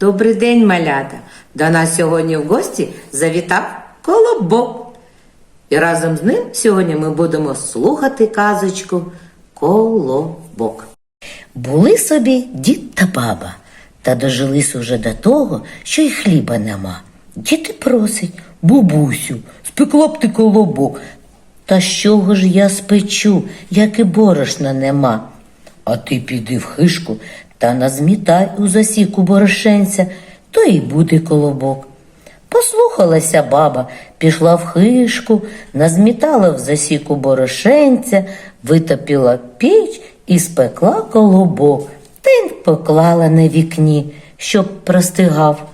Добрий день, малята! До нас сьогодні в гості завітав колобок. І разом з ним сьогодні ми будемо слухати казочку Колобок. Були собі дід та баба, та дожились уже до того, що й хліба нема. Дід і просить, бабусю, спекла б ти колобок. Та з чого ж я спечу, як і борошна нема? А ти піди в хишку та назмітай у засіку борошенця, то й буде колобок. Послухалася баба, пішла в хишку, назмітала в засіку борошенця, витопила піч і спекла колобок, та й поклала на вікні, щоб простигав.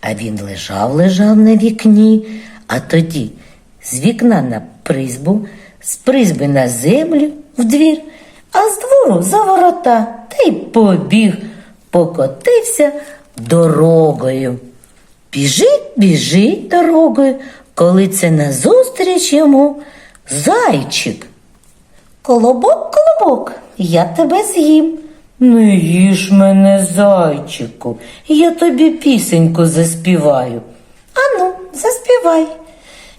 А він лежав, лежав на вікні, а тоді з вікна на призьбу, з призьби на землю в двір, а з двору за ворота та й побіг, покотився дорогою. Біжить, біжить дорогою, коли це назустріч йому зайчик. Колобок, колобок, я тебе з'їм. Не їж мене, зайчику, я тобі пісеньку заспіваю. Ану, заспівай.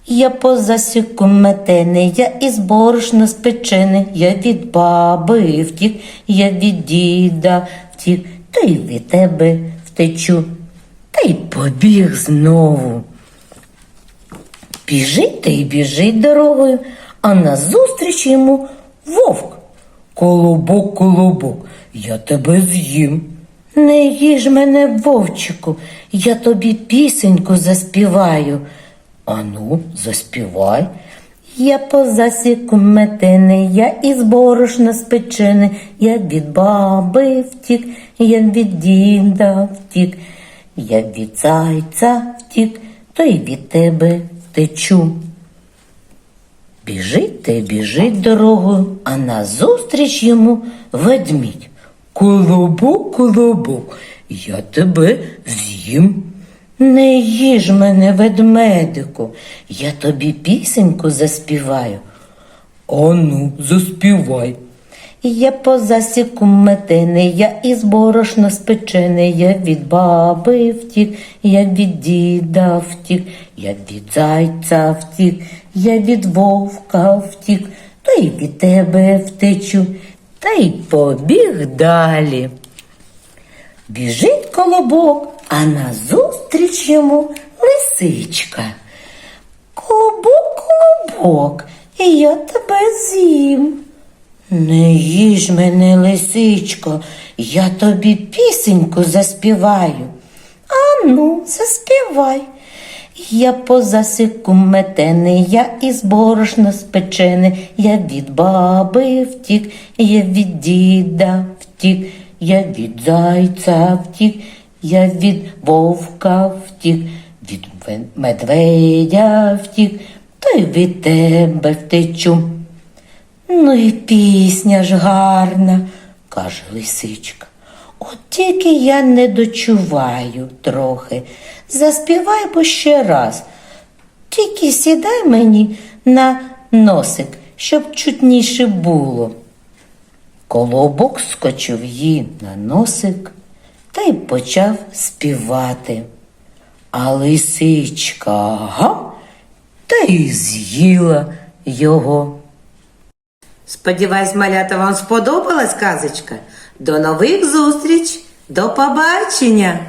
Я по засіку метений, я із борошна спечений, я від баби втік, я від діда втік, та й від тебе втечу, та й побіг знову. Біжить та й біжить дорогою, а назустріч йому вовк. Колобок, колобок, я тебе з'їм. Не їж мене, вовчику, я тобі пісеньку заспіваю. Ану, заспівай. Я по засіку метений, я із борошна спечений, я від баби втік, я від діда втік, я від зайця втік, то й від тебе втечу. Біжить та біжить дорогою, а назустріч йому ведмідь. Колобок, колобок, я тебе з'їм. Не їж мене, ведмедику, я тобі пісеньку заспіваю. Ану, заспівай. Я по засіку метений, я із борошна спечений, я від баби втік, я від діда втік, я від зайця втік, я від вовка втік, то й від тебе втечу, та й побіг далі. Біжить колобок, а назустріч йому лисичка. Колобок, колобок, і я тебе з'їм. Не їж мене, лисичко, я тобі пісеньку заспіваю. Ану, заспівай. Я по засіку метений, я із борошна спечений, я від баби втік, я від діда втік, я від зайця втік, я від вовка втік, від медведя втік, то й від тебе втечу. Ну і пісня ж гарна, каже лисичка. От тільки я не дочуваю трохи. Заспівай бо ще раз. Тільки сідай мені на носик, щоб чутніше було. Колобок скочив їй на носик та й почав співати. А лисичка га та й з'їла його. Сподіваюсь, малята, вам сподобалась казочка. До нових зустріч! До побачення!